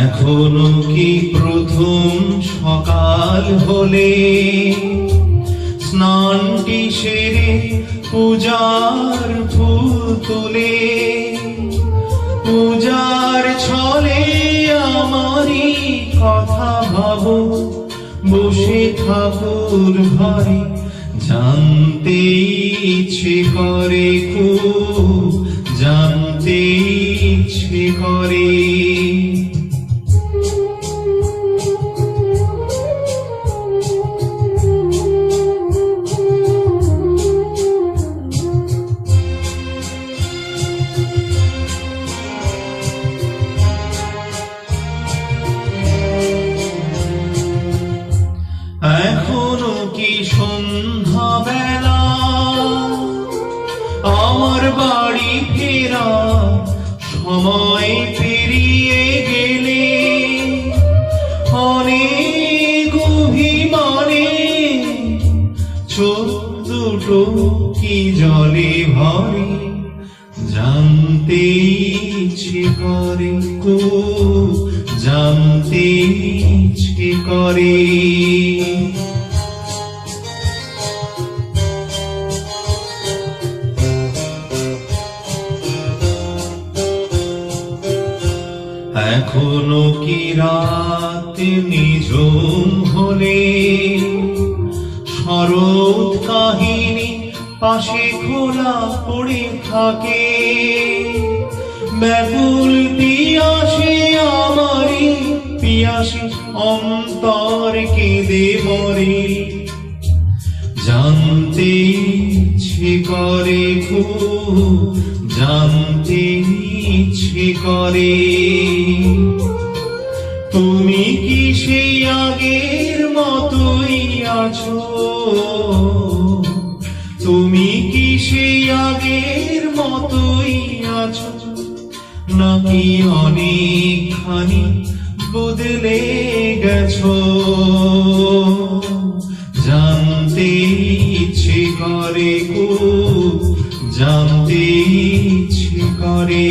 এখনও কি প্রথম সকাল হলে? স্নানটি সেরে পূজার ফুল তোলে। পূজার ছলে আমারই কথা ভাবো। বসে ঠাকুর ঘরে জানতে ইচ্ছে করে খুব। জানতে ইচ্ছে করে। এখনও কি সন্ধ্যা বেলা? আমার বাড়ি ফেরা, সময় পেরিয়ে গেলে অনেক অভিমানে চোখ দুটো কি জলে ভরে, জানতে ইচ্ছে করে কো জানতে ইচ্ছে করে? এখনও কি রাত নিঝুম হলে? শরৎ কাহিনী পাশে খোলা পড়ে থাকে। ব্যাকুল পিয়াসে পিয়াসে অন্তর কেঁদে মরে। জানতে ইচ্ছে করে খুব জানতে ইচ্ছে করে। তুমি কি সেই আগের মতোই আছো? তুমি কি সেই আগের মতোই আছো? নাকি অনেকখানি বদলে গেছো জানতে ইচ্ছে করে খুব জানতে ইচ্ছে করে